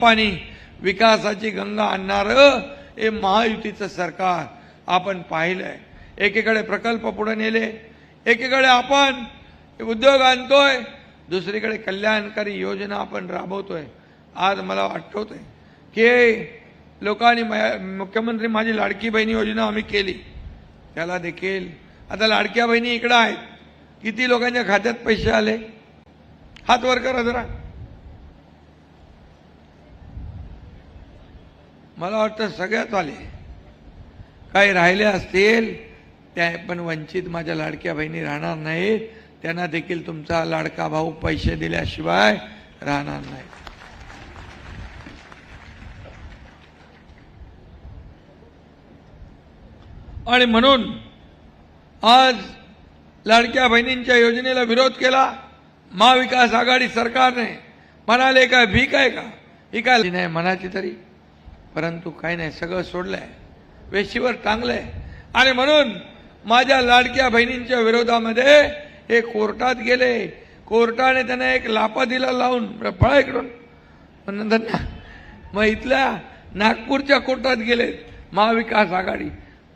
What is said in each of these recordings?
पाणी विकासाची गंगा आणणार हे महायुतीचं सरकार आपण पाहिलंय. एकीकडे प्रकल्प पुढे नेले एकीकडे आपण उद्योग आणतोय दुसरीकडे कल्याणकारी योजना आपण राबवतोय. आज मला आठवतंय की लोकांनी मुख्यमंत्री माझी लाडकी बहिणी योजना आम्ही केली. त्याला देखील आता लाडक्या बहिणी इकडं आहेत. किती लोकांच्या खात्यात पैसे आले? हात वर करा जरा. मला वाटतं सगळ्यात आले काही राहिले असतील त्या पण वंचित माझ्या लाडक्या बहिणी राहणार नाहीत. त्यांना देखील तुमचा लाडका भाऊ पैसे दिल्याशिवाय राहणार नाही. आणि म्हणून आज लाडक्या बहिणींच्या योजनेला विरोध केला. महाविकास आघाडी सरकारने म्हणाले काय भीक आहे का? ही काय? नाही म्हणायची तरी. परंतु काही नाही सगळं सोडलंय. वेशीवर टांगलंय. आणि म्हणून माझ्या लाडक्या बहिणींच्या विरोधामध्ये हे कोर्टात गेले. कोर्टाने त्यांना एक लापा दिला लावून फळा इकडून. पण नंतर ना- मग इथल्या नागपूरच्या कोर्टात गेले महाविकास आघाडी.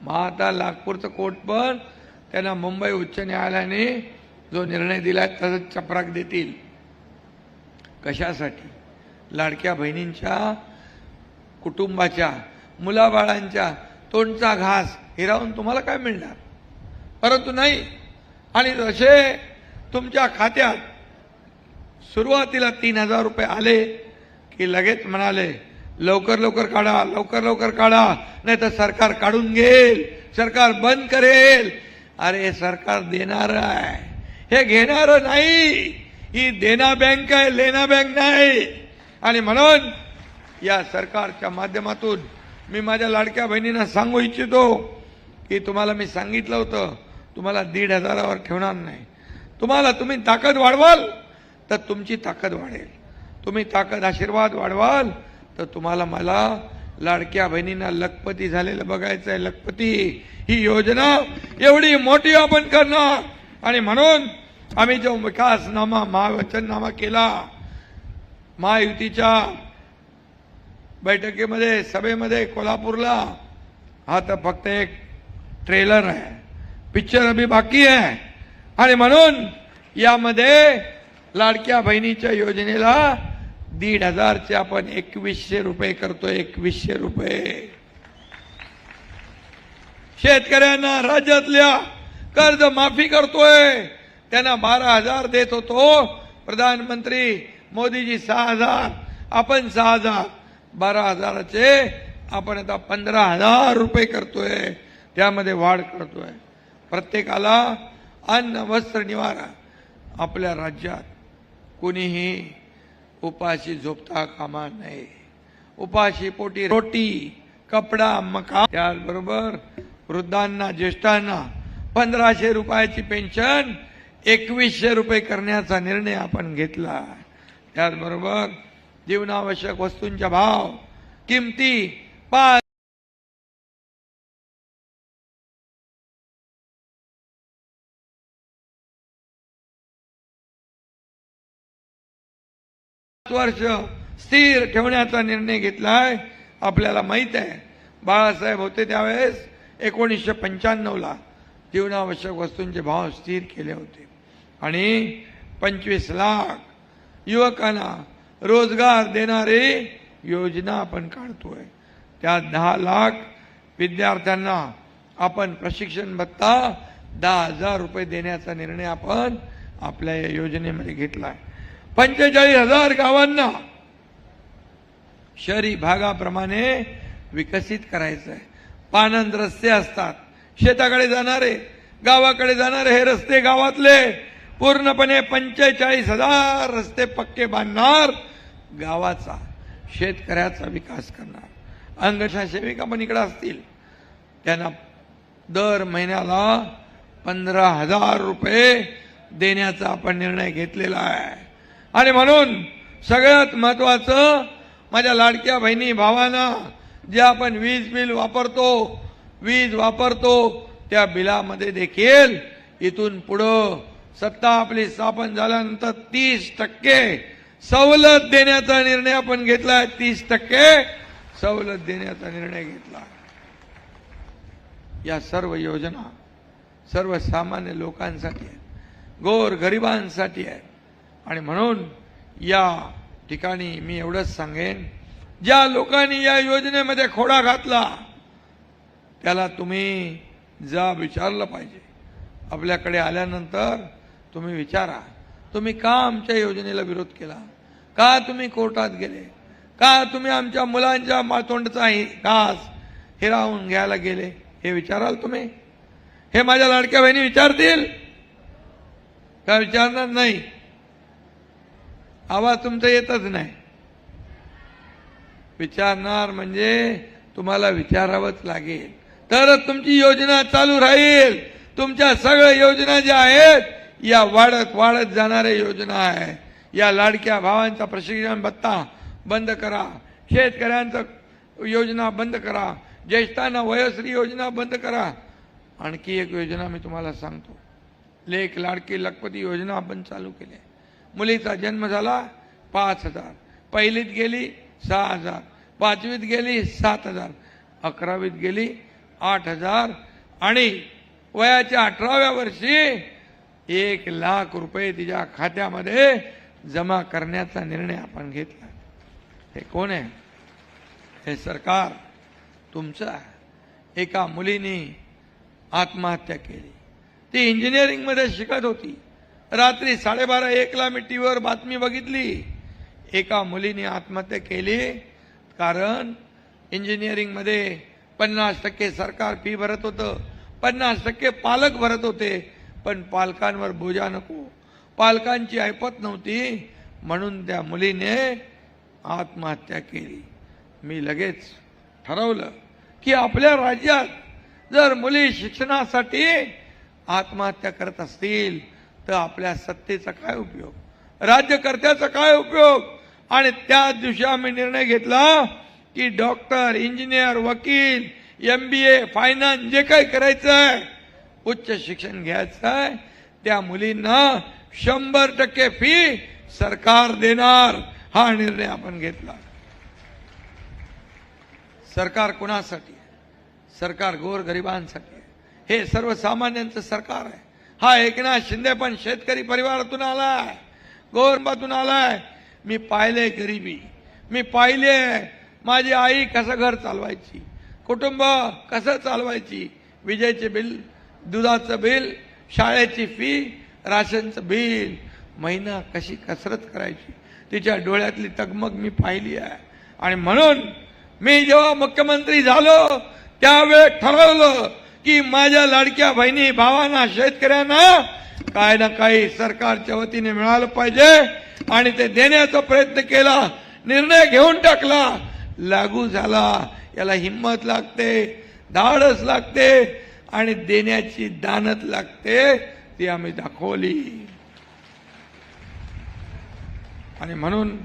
मग आता नागपूरचं कोर्ट पण त्यांना मुंबई उच्च न्यायालयाने जो निर्णय दिला तसंच चपराक देतील. कशासाठी? लाडक्या बहिणींच्या कुटुंबाच्या मुलाबाळांच्या तोंडचा घास हिरावून तुम्हाला काय मिळणार? परंतु नाही. आणि जसे तुमच्या खात्यात सुरुवातीला तीन हजार रुपये आले की लगेच म्हणाले लवकर लवकर काढा लवकर लवकर काढा नाही तर सरकार काढून घेईल सरकार बंद करेल. अरे सरकार देणार आहे. हे घेणार नाही. ही देना बँक आहे लेना बँक नाही. आणि म्हणून या सरकारच्या माध्यमातून मी माझ्या लाडक्या बहिणींना सांगू इच्छितो की तुम्हाला मी सांगितलं होतं तुम्हाला दीड हजारावर ठेवणार नाही. तुम्हाला तुम्ही ताकद वाढवाल तर तुमची ताकद वाढेल. तुम्ही ताकद आशीर्वाद वाढवाल तर तुम्हाला मला लाडक्या बहिणींना लखपती झालेलं बघायचं आहे. लखपती ही योजना एवढी मोठी आपण करणार. आणि म्हणून आम्ही जो विकासनामा महावचननामा केला महायुतीच्या बैठकीमध्ये सभेमध्ये कोल्हापूरला हा तर फक्त एक ट्रेलर आहे. पिक्चर अभी बाकी आहे आणि म्हणून यामध्ये लाडक्या बहिणीच्या योजनेला दीड हजारचे आपण एकवीसशे रुपये करतो एकवीसशे रुपये. शेतकऱ्यांना राज्यातल्या कर्ज माफी करतोय. त्यांना बारा हजार देत होतो. प्रधानमंत्री मोदीजी सहा हजार आपण सहा हजार. बारा हजाराचे आपण आता पंधरा हजार रुपये करतोय. त्यामध्ये वाढ करतोय. प्रत्येकाला अन्न वस्त्र निवारा आपल्या राज्यात कुणीही उपाशी झोपता कामा नये. उपाशी पोटी रोटी कपडा मका त्याचबरोबर वृद्धांना ज्येष्ठांना पंधराशे रुपयाची पेन्शन एकवीसशे रुपये करण्याचा निर्णय आपण घेतला. त्याचबरोबर जीवनावश्यक वस्तूंचा भाव किमती पाच वर्ष स्थिर ठेवण्याचा निर्णय घेतलाय आपल्याला माहीत आहे. बाळासाहेब होते त्यावेळेस एकोणीसशे पंच्याण्णवला जीवनावश्यक वस्तूंचे भाव स्थिर केले होते. आणि पंचवीस लाख युवकांना रोजगार देणारी योजना आपण काढतोय. त्या दहा लाख विद्यार्थ्यांना आपण प्रशिक्षण भत्ता दहा हजार रुपये देण्याचा निर्णय आपण आपल्या या योजनेमध्ये घेतला आहे पंचेचाळीस हजार गावांना शहरी भागाप्रमाणे विकसित करायचं आहे पानंद रस्ते असतात. शेताकडे जाणारे गावाकडे जाणारे हे रस्ते गावातले पूर्णपणे पंचेचाळीस हजार रस्ते पक्के बांधणार गावाचा शेतकऱ्याचा विकास करणार. अंगठा सेविका पण इकडे असतील. त्यांना दर महिन्याला पंधरा हजार रुपये देण्याचा आपण निर्णय घेतलेला आहे. आणि म्हणून सगळ्यात महत्वाचं माझ्या लाडक्या बहिणी भावांना जे आपण वीज बिल वापरतो वीज वापरतो त्या बिलामध्ये देखील इथून पुढं सत्ता आपली स्थापन झाल्यानंतर तीस टक्के सवलत देण्याचा निर्णय आपण घेतला तीस टक्के सवलत देण्याचा निर्णय घेतला. या सर्व योजना सर्वसामान्य लोकांसाठी आहेत. गोर गरिबांसाठी आहेत. आणि म्हणून या ठिकाणी मी एवढंच सांगेन ज्या लोकांनी या योजनेमध्ये खोडा घातला त्याला तुम्ही जा विचारलं पाहिजे. आपल्याकडे आल्यानंतर तुम्ही विचारा. तुम्ही का आमच्या योजनेला विरोध केला? का तुम्ही कोर्टात गेले? का तुम्ही आमच्या मुलांच्या मातोंडचा घास हिरावून घ्यायला गेले? हे विचाराल तुम्ही? हे माझ्या लाडक्या बहिणी विचारतील? का विचारणार नाही? आवाज तुमचा येतच नाही. विचारणार म्हणजे तुम्हाला विचारावंच लागेल. तरच तुमची योजना चालू राहील. तुमच्या सगळ्या योजना ज्या आहेत या वाढत वाढत जाणाऱ्या योजना आहे. या लाडक्या भावांचा प्रशिक्षण भत्ता बंद करा. शेतकऱ्यांचं योजना बंद करा. ज्येष्ठांना वयस्त्री योजना बंद करा. आणखी एक योजना मी तुम्हाला सांगतो. लेख लाडकी लखपती योजना आपण चालू केली. आहे. मुलीचा जन्म झाला पाच हजार. पहिलीत गेली सहा हजार. पाचवीत गेली सात हजार. अकरावीत गेली आठ हजार. आणि वयाच्या अठराव्या वर्षी एक लाख रुपये तिच्या खात्यामध्ये जमा करण्याचा निर्णय आपण घेतला. हे कोण आहे? हे सरकार तुमचं आहे. एका मुलीने आत्महत्या केली. ती इंजिनिअरिंगमध्ये शिकत होती. रात्री साडेबारा एकला मी टी व्हीवर बातमी बघितली. एका मुलीने आत्महत्या केली कारण इंजिनिअरिंगमध्ये पन्नास टक्के सरकार फी भरत होतं. पन्नास टक्के पालक भरत होते. पण पालकांवर बोजा नको. पालकांची ऐपत नव्हती म्हणून त्या मुलीने आत्महत्या केली. मी लगेच ठरवलं की आपल्या राज्यात जर मुली शिक्षणासाठी आत्महत्या करत असतील तर आपल्या सत्तेचा काय उपयोग? राज्यकर्त्याचा काय उपयोग? आणि त्याच दिवशी आम्ही निर्णय घेतला की डॉक्टर इंजिनियर वकील एम बी ए फायनान्स जे काही करायचं आहे उच्च शिक्षण घ्यायचं आहे. त्या मुलींना शंभर टक्के फी सरकार देणार हा निर्णय आपण घेतला. सरकार कुणासाठी आहे? सरकार गोरगरिबांसाठी आहे. हे सर्वसामान्यांचं सरकार आहे. हा एकनाथ शिंदे पण शेतकरी परिवारातून आलाय गोरबातून आलाय मी पाहिले गरिबी. मी पाहिले माझी आई कसं घर चालवायची कुटुंब कसं चालवायची विजेचे बिल दुधाचं बिल शाळेची फी राशनचं बिल. महिना कशी कसरत करायची? तिच्या डोळ्यातली तगमग मी पाहिली आहे. आणि म्हणून मी जेव्हा मुख्यमंत्री झालो त्यावेळेस ठरवलं की माझ्या लाडक्या बहिणी भावांना शेतकऱ्यांना काय ना काही सरकारच्या वतीने मिळालं पाहिजे. आणि ते देण्याचा प्रयत्न केला निर्णय घेऊन टाकला. लागू झाला. याला हिंमत लागते धाडस लागते. आणि देण्याची दानत लागते ती आम्ही दाखवली. आणि म्हणून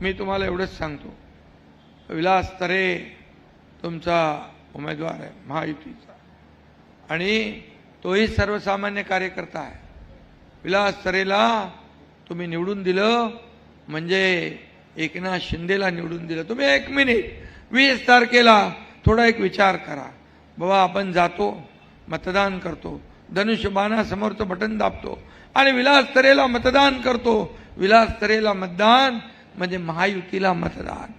मी तुम्हाला एवढंच सांगतो. विलास तरे तुमचा उमेदवार आहे महायुतीचा. आणि तोही सर्वसामान्य कार्यकर्ता आहे. विलास तरेला तुम्ही निवडून दिलं म्हणजे एकनाथ शिंदेला निवडून दिलं. तुम्ही एक मिनिट वीस तारखेला थोडा एक विचार करा. बाबा आपण जातो. मतदान करतो. धनुष्यबाणासमोरचं बटन दाबतो. आणि विलास तरेला मतदान करतो. विलास तरेला मतदान म्हणजे महायुतीला मतदान.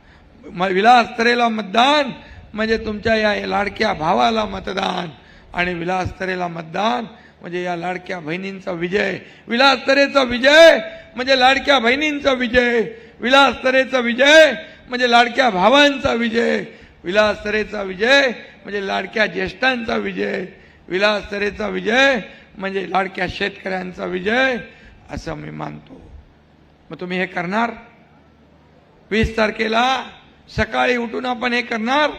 म- विलास तरेला मतदान म्हणजे तुमच्या या लाडक्या भावाला मतदान. आणि विलास तरेला मतदान म्हणजे या लाडक्या बहिणींचा विजय. विलास तरेचा विजय म्हणजे लाडक्या बहिणींचा विजय. विलास तरेचा विजय म्हणजे लाडक्या भावांचा विजय. विलास तरेचा विजय म्हणजे लाडक्या ज्येष्ठांचा विजय. विलास तरेचा विजय म्हणजे लाडक्या शेतकऱ्यांचा विजय असं मी मानतो. मग तुम्ही हे करणार? वीस तारखेला सकाळी उठून आपण हे करणार?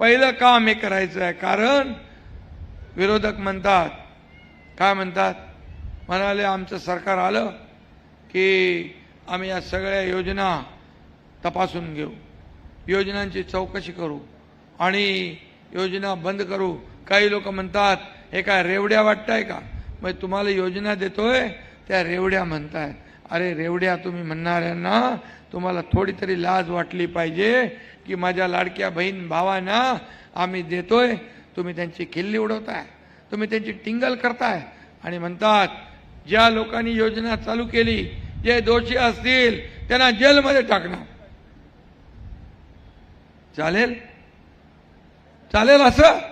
पहिलं काम हे करायचं आहे कारण विरोधक म्हणतात काय म्हणतात? म्हणाले आमचं सरकार आलं की आम्ही या सगळ्या योजना तपासून घेऊ. योजनांची चौकशी करू आणि योजना बंद करू. काही लोक म्हणतात हे काय रेवड्या वाटताय का? मग तुम्हाला योजना देतोय त्या रेवड्या म्हणतायत. अरे रेवड्या तुम्ही म्हणणाऱ्यांना तुम्हाला थोडी तरी लाज वाटली पाहिजे की माझ्या लाडक्या बहीण भावांना आम्ही देतोय तुम्ही त्यांची खिल्ली उडवताय तुम्ही त्यांची टिंगल करताय आणि म्हणतात ज्या लोकांनी योजना चालू केली जे दोषी असतील त्यांना जेलमध्ये टाकणार. चालेल? चालेल असं?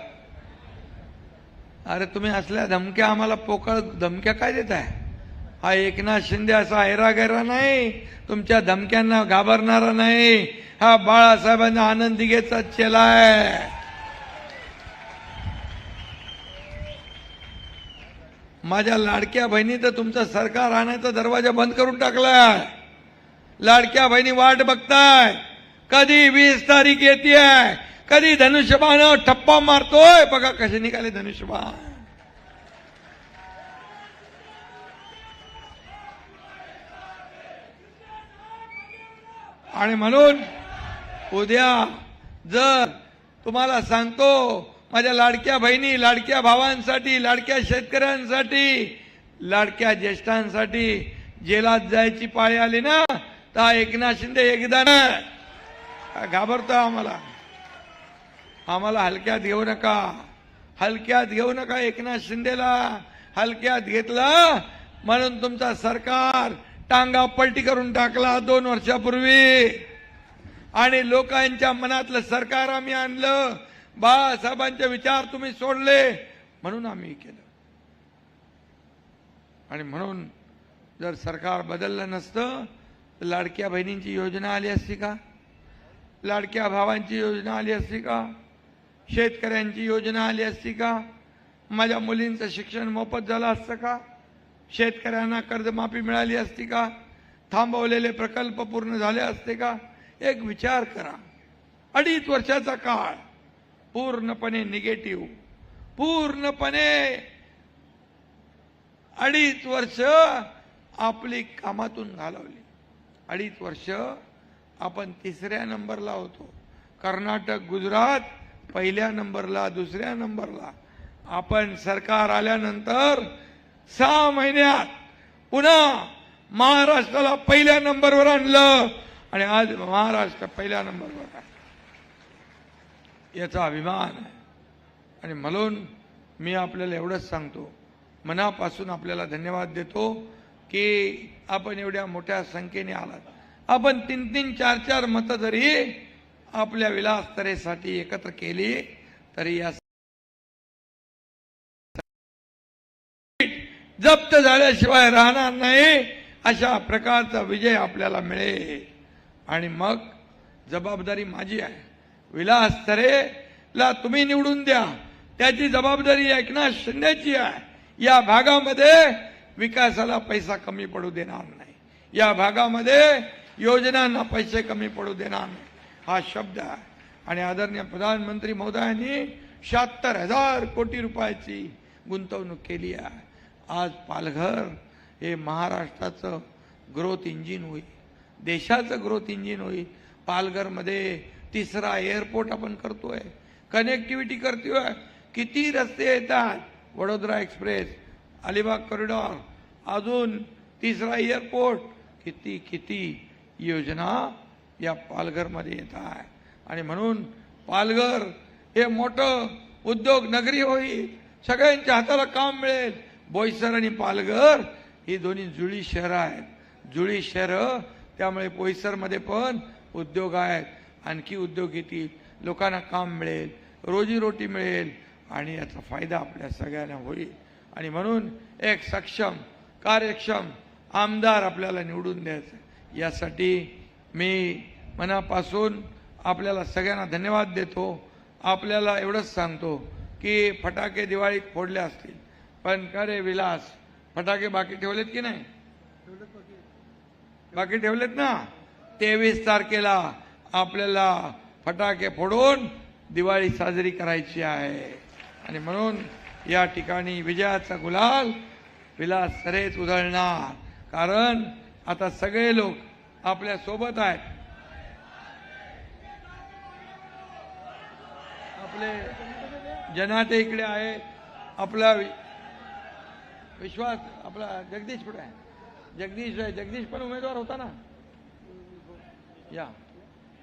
अरे तुम्ही असल्या धमक्या आम्हाला पोकळ धमक्या काय देत आहे हा एकनाथ शिंदे असा गैरा नाही तुमच्या धमक्यांना घाबरणारा नाही. हा बाळासाहेबांना आनंद दिघेचा चेला आहे माझ्या लाडक्या बहिणी तर तुमचं सरकार आणायचा दरवाजा बंद करून टाकलाय. लाडक्या बहिणी वाट बघताय. कधी वीस तारीख येते कधी धनुष्यबाण ठप्पा मारतोय? बघा कसे निघाले धनुष्यबाण. आणि म्हणून उद्या जर तुम्हाला सांगतो माझ्या लाडक्या बहिणी लाडक्या भावांसाठी लाडक्या शेतकऱ्यांसाठी लाडक्या ज्येष्ठांसाठी जेलात जायची पाळी आली ना तर एकनाथ शिंदे एकदा ना. घाबरतो आम्हाला. आम्हाला हलक्यात घेऊ नका. हलक्यात घेऊ नका एकनाथ शिंदेला. हलक्यात घेतला म्हणून तुमचा सरकार टांगा पलटी करून टाकला दोन वर्षापूर्वी. आणि लोकांच्या मनातलं सरकार आम्ही आणलं. बाळासाहेबांचे विचार तुम्ही सोडले म्हणून आम्ही केलं. आणि म्हणून जर सरकार बदललं नसतं तर लाडक्या बहिणींची योजना आली असती का? लाडक्या भावांची योजना आली असती का? शेतकऱ्यांची योजना आली असती का? माझ्या मुलींचं शिक्षण मोफत झालं असतं का? शेतकऱ्यांना कर्जमाफी मिळाली असती का? थांबवलेले प्रकल्प पूर्ण झाले असते का? एक विचार करा. अडीच वर्षाचा काळ पूर्णपणे निगेटिव्ह. पूर्णपणे अडीच वर्ष आपली कामातून घालवली. अडीच वर्ष आपण तिसऱ्या नंबरला होतो. कर्नाटक गुजरात पहिल्या नंबरला दुसऱ्या नंबरला. आपण सरकार आल्यानंतर सहा महिन्यात पुन्हा महाराष्ट्राला पहिल्या नंबरवर आणलं आणि आज महाराष्ट्र पहिल्या नंबरवर आहे. याचा अभिमान आहे. आणि म्हणून मी आपल्याला एवढंच सांगतो. मनापासून आपल्याला धन्यवाद देतो की आपण एवढ्या मोठ्या संख्येने आलात. आपण तीन तीन चार चार मतं जरी आपल्या विलासतरेसाठी एकत्र केली तरी या जप्त झाल्याशिवाय राहणार नाही अशा प्रकारचा विजय आपल्याला मिळेल. आणि मग जबाबदारी माझी आहे. विलास तरेला तुम्ही निवडून द्या. त्याची जबाबदारी एकनाथ शिंदेची आहे. या भागामध्ये विकासाला पैसा कमी पडू देणार नाही. या भागामध्ये योजनांना पैसे कमी पडू देणार नाही. हा शब्द आहे. आणि आदरणीय प्रधानमंत्री महोदयांनी शहात्तर हजार कोटी रुपयाची गुंतवणूक केली आहे. आज पालघर हे महाराष्ट्राचं ग्रोथ इंजिन होईल. देशाचं ग्रोथ इंजिन होईल. पालघरमध्ये तिसरा एअरपोर्ट आपण करतोय. कनेक्टिव्हिटी करतोय. किती रस्ते येतात? वडोदरा एक्सप्रेस अलिबाग कॉरिडॉर अजून तिसरा एअरपोर्ट किती किती योजना या पालघरमध्ये येत आहे. आणि म्हणून पालघर हे मोठं उद्योग नगरी होईल सगळ्यांच्या हाताला काम मिळेल. बोईसर आणि पालघर ही दोन्ही जुळी शहरं आहेत. जुळी शहरं त्यामुळे बोईसरमध्ये पण उद्योग आहेत. आणखी उद्योग येतील लोकांना काम मिळेल रोजीरोटी मिळेल आणि याचा फायदा आपल्या सगळ्यांना होईल. आणि म्हणून एक सक्षम कार्यक्षम आमदार आपल्याला निवडून द्यायचं यासाठी मी मनापासून आपल्याला सगळ्यांना धन्यवाद देतो. आपल्याला एवढंच सांगतो की फटाके दिवाळीत फोडले असतील. पण करे विलास फटाके बाकी ठेवलेत की नाही? बाकी ठेवलेत ना? तेवीस तारखेला आपल्याला फटाके फोडून दिवाळी साजरी करायची आहे. आणि म्हणून या ठिकाणी विजयाचा गुलाल विलास सरेच उधळणार. कारण आता सगळे लोक आपल्यासोबत आहेत. आपले जनाते इकडे आहेत. आपला वि- विश्वास आपला जगदीश कुठे आहे? जगदीश आहे जगदीश पण उमेदवार होता ना? या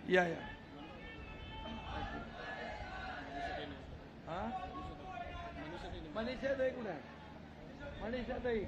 या या. हा? मनीषा ताई कुठे आहे? मनीषा ताई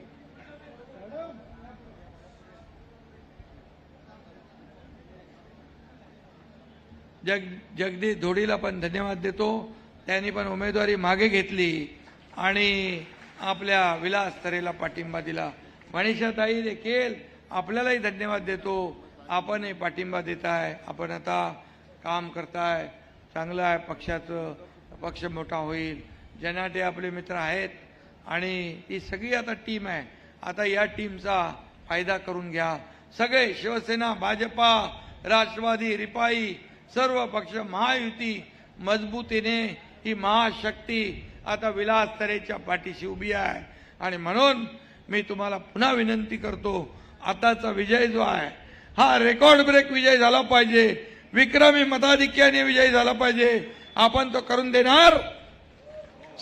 जग जगदीश धोडीला पण धन्यवाद देतो. त्यांनी पण उमेदवारी मागे घेतली आणि आपल्या विलास तरेला पाठिंबा दिला. मनीषाताई देखील आपल्यालाही धन्यवाद देतो. आपणही पाठिंबा देत आहे आपण आता काम करताय. चांगलं आहे. पक्षाचं पक्ष मोठा होईल. जनाटे आपले मित्र आहेत. आणि ही सगळी आता टीम आहे. आता या टीमचा फायदा करून घ्या. सगळे शिवसेना भाजपा राष्ट्रवादी रिपाई सर्व पक्ष महायुती मजबूतीने ही महाशक्ती आता विलास तरेच्या पाठीशी उभी आहे. आणि म्हणून मी तुम्हाला पुन्हा विनंती करतो आताचा विजय जो आहे हा रेकॉर्ड ब्रेक विजय झाला पाहिजे. विक्रमी मताधिक्याने विजय झाला पाहिजे. आपण तो करून देणार.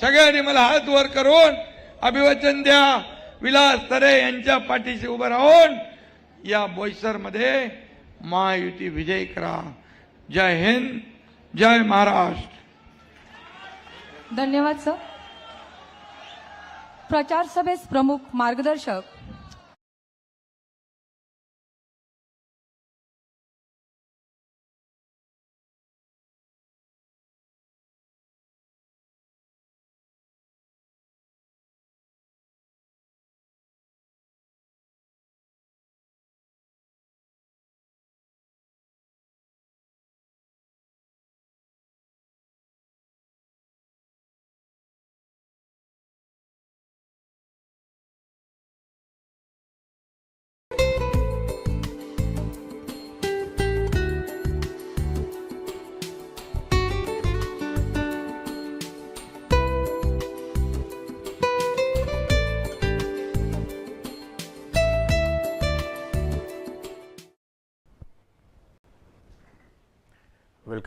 सगळ्यांनी मला हात वर करून अभिवचन द्या. विलास तरे यांच्या पाठीशी उभं राहून या बोईसरमध्ये महायुती विजय करा. जय हिंद जय महाराष्ट्र। धन्यवाद सर। प्रचार सभेस प्रमुख मार्गदर्शक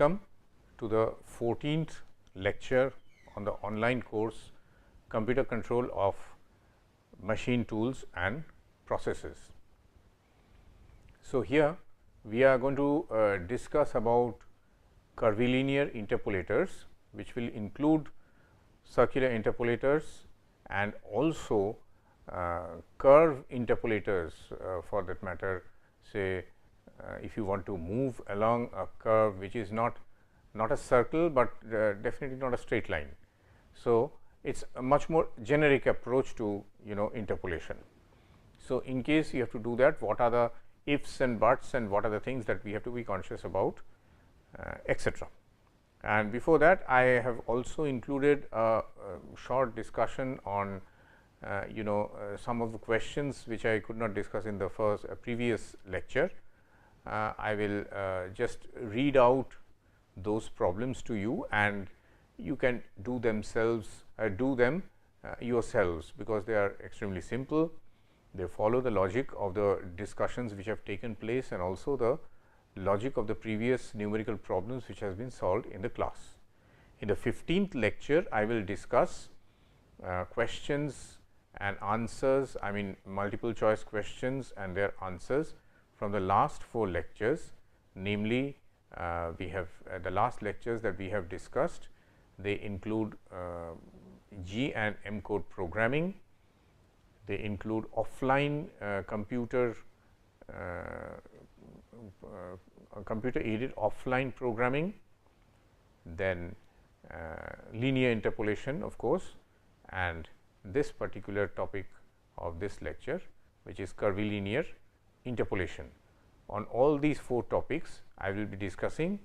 Welcome to the 14th lecture on the online course Computer Control of Machine Tools and Processes. So, here we are going to uh, discuss about curvilinear interpolators which will include circular interpolators and also uh, curve interpolators uh, for that matter say if you want to move along a curve which is not not a circle, but uh, definitely not a straight line. So, it is a much more generic approach to you know interpolation. So, in case you have to do that what are the ifs and buts and what are the things that we have to be conscious about uh, etc. And before that I have also included a, a short discussion on uh, you know uh, some of the questions which I could not discuss in the first uh, previous lecture. Uh, I will uh, just read out those problems to you and you can do themselves uh, do them yourselves because they are extremely simple. They follow the logic of the discussions which have taken place and also the logic of the previous numerical problems which has been solved in the class. In the 15th lecture, I will discuss uh, questions and answers, I mean multiple choice questions and their answers from the last four lectures, namely uh, we have uh, the last lectures that we have discussed, they include uh, G and M code programming, they include offline uh, computer uh, uh, computer aided offline programming, then linear interpolation of course, and this particular topic of this lecture which is curvilinear interpolation. On all these four topics I will be discussing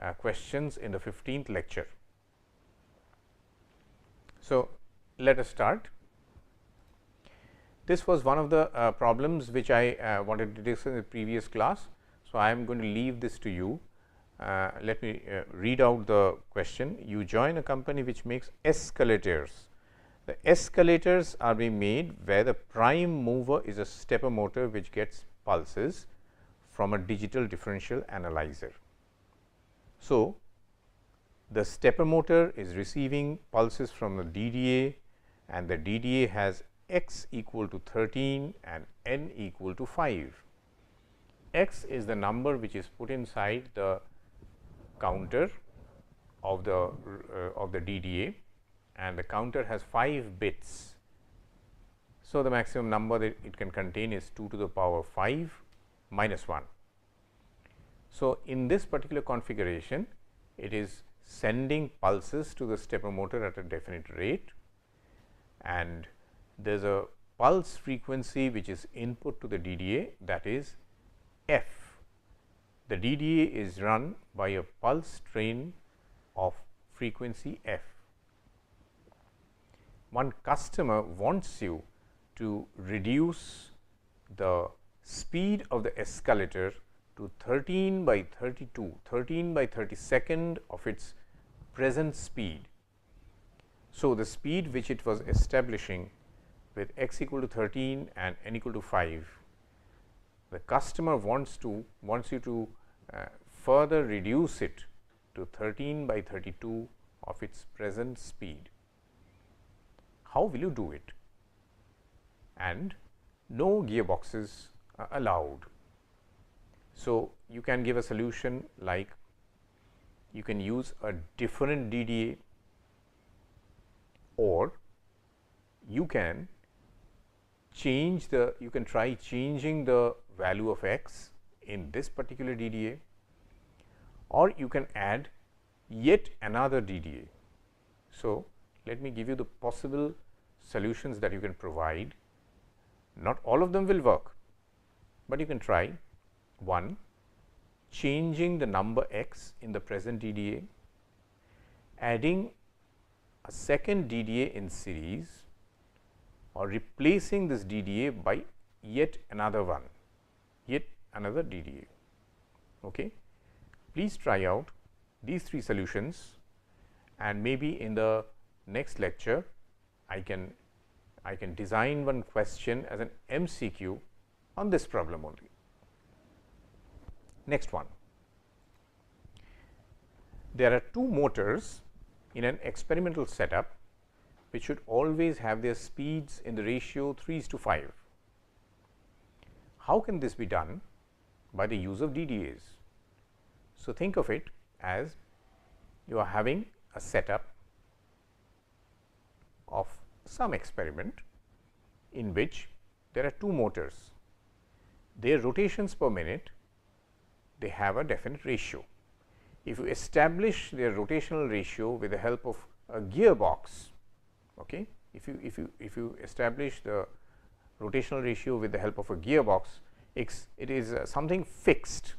uh, questions in the 15th lecture. So, let us start. This was one of the uh, problems which I uh, wanted to discuss in the previous class. So, I am going to leave this to you. Uh, let me uh, read out the question. You join a company which makes escalators. The escalators are being made where the prime mover is a stepper motor which gets pulses from a digital differential analyzer. So, the stepper motor is receiving pulses from the DDA and the DDA has x equal to 13 and n equal to 5. x is the number which is put inside the counter of the uh, of the DDA and the counter has 5 bits. So, the maximum number that it can contain is 2 to the power 5 minus 1. So, in this particular configuration it is sending pulses to the stepper motor at a definite rate and there is a pulse frequency which is input to the DDA that is f. The DDA is run by a pulse train of frequency f. One customer wants you to reduce the speed of the escalator to 13 by 32, 13 by 32nd of its present speed. So, the speed which it was establishing with x equal to 13 and n equal to 5, the customer wants to wants you to uh, further reduce it to 13 by 32 of its present speed. How will you do it? And no gearboxes allowed. So, you can give a solution like you can use a different DDA or you can change the you can try changing the value of x in this particular DDA or you can add yet another DDA. So, let me give you the possible solutions that you can provide. Not all of them will work, but you can try one changing the number x in the present DDA, adding a second DDA in series or replacing this DDA by yet another one, yet another DDA. Okay. Please try out these three solutions and maybe in the next lecture I can I can design one question as an MCQ on this problem only. Next one. There are two motors in an experimental setup which should always have their speeds in the ratio 3 to 5. How can this be done? By the use of DDAs. So, think of it as you are having a setup of some experiment in which there are two motors. Their rotations per minute they have a definite ratio. If you establish their rotational ratio with the help of a gearbox, okay, if you if you if you establish the rotational ratio with the help of a gearbox, it is uh, something fixed.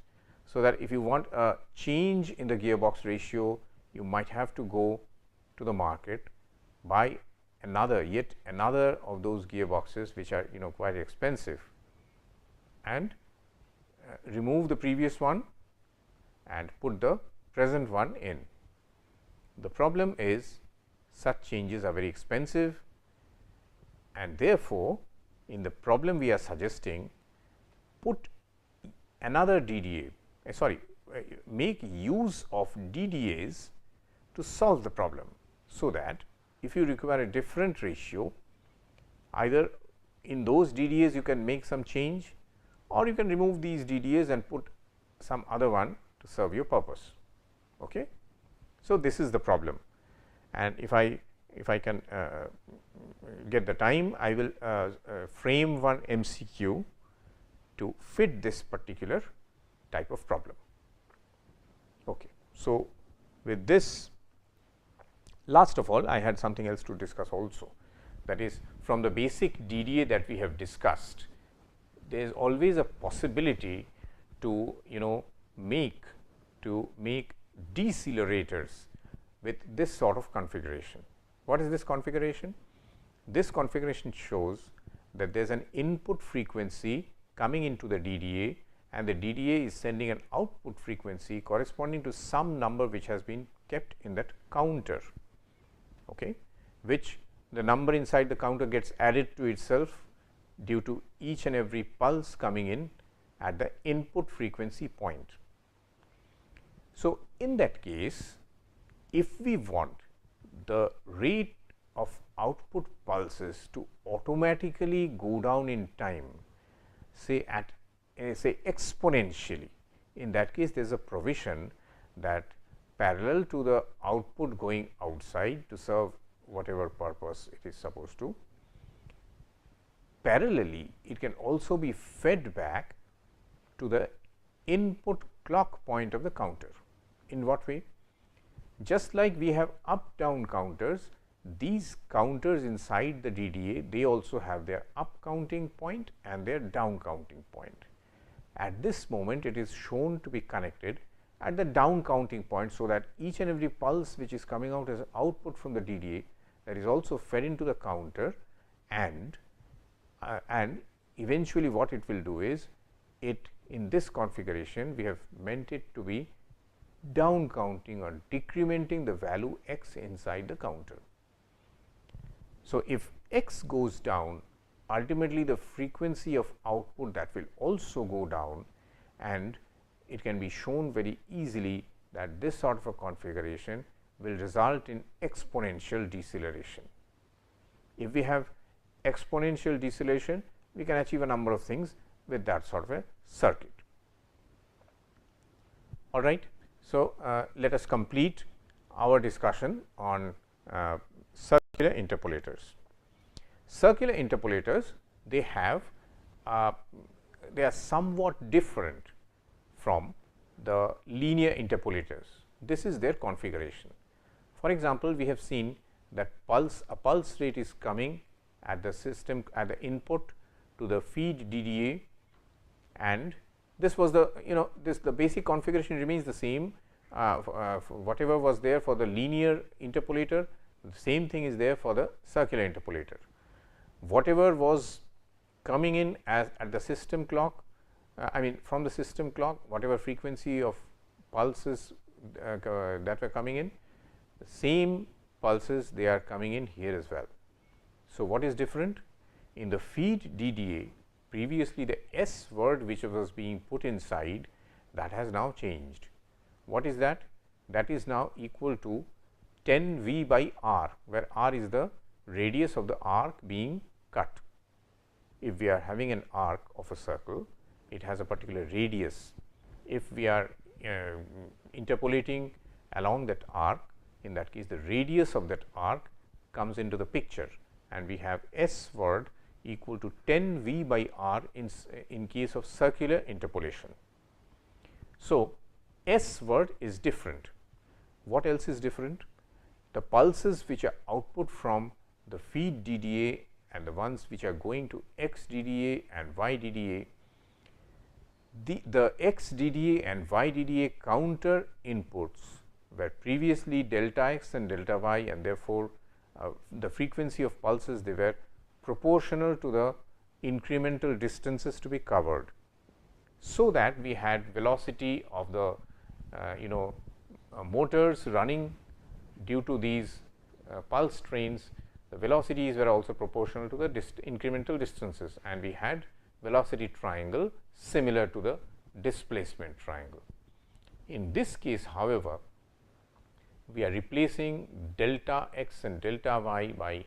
So, that if you want a change in the gearbox ratio, you might have to go to the market buy another yet another of those gearboxes which are you know quite expensive and uh, remove the previous one and put the present one in. The problem is such changes are very expensive and therefore, in the problem we are suggesting put another DDA uh, sorry uh, make use of DDAs to solve the problem. So, that if you require a different ratio either in those DDAs you can make some change or you can remove these DDAs and put some other one to serve your purpose. Okay. So, this is the problem and if I if I can uh, get the time I will uh, uh, frame one MCQ to fit this particular type of problem. Okay. So, with this last of all I had something else to discuss also that is from the basic DDA that we have discussed there is always a possibility to you know make to make decelerators with this sort of configuration. What is this configuration? This configuration shows that there is an input frequency coming into the DDA and the DDA is sending an output frequency corresponding to some number which has been kept in that counter, okay, which the number inside the counter gets added to itself due to each and every pulse coming in at the input frequency point. So, in that case if we want the rate of output pulses to automatically go down in time say at uh, say exponentially. In that case there is a provision that parallel to the output going outside to serve whatever purpose it is supposed to, parallelly it can also be fed back to the input clock point of the counter. In what way? Just like we have up down counters, these counters inside the DDA they also have their up counting point and their down counting point. At this moment it is shown to be connected at the down counting point. So, that each and every pulse which is coming out as output from the DDA that is also fed into the counter and uh, and eventually what it will do is it in this configuration we have meant it to be down counting or decrementing the value x inside the counter. So, if x goes down ultimately the frequency of output that will also go down and it can be shown very easily that this sort of a configuration will result in exponential deceleration. If we have exponential deceleration, we can achieve a number of things with that sort of a circuit. All right. So, uh, let us complete our discussion on uh, circular interpolators. Circular interpolators they have uh, they are somewhat different from the linear interpolators. This is their configuration. For example, we have seen that pulse a pulse rate is coming at the system at the input to the feed DDA and this was the you know this the basic configuration remains the same uh, uh, whatever was there for the linear interpolator the same thing is there for the circular interpolator. Whatever was coming in as at the system clock uh, I mean from the system clock whatever frequency of pulses uh, that were coming in the same pulses they are coming in here as well. So, what is different in the feed DDA previously the S word which was being put inside that has now changed. What is that? That is now equal to 10 V by R where R is the radius of the arc being cut. If we are having an arc of a circle, it has a particular radius. If we are uh, interpolating along that arc, in that case the radius of that arc comes into the picture and we have S word equal to 10 V by R in, in case of circular interpolation. So, S word is different. What else is different? The pulses which are output from the feed DDA and the ones which are going to X DDA and Y DDA, the, the X DDA and Y DDA counter inputs were previously delta x and delta y and therefore, uh, the frequency of pulses they were proportional to the incremental distances to be covered. So, that we had velocity of the uh, you know uh, motors running due to these uh, pulse trains the velocities were also proportional to the dist incremental distances and we had velocity triangle similar to the displacement triangle. In this case however, we are replacing delta x and delta y by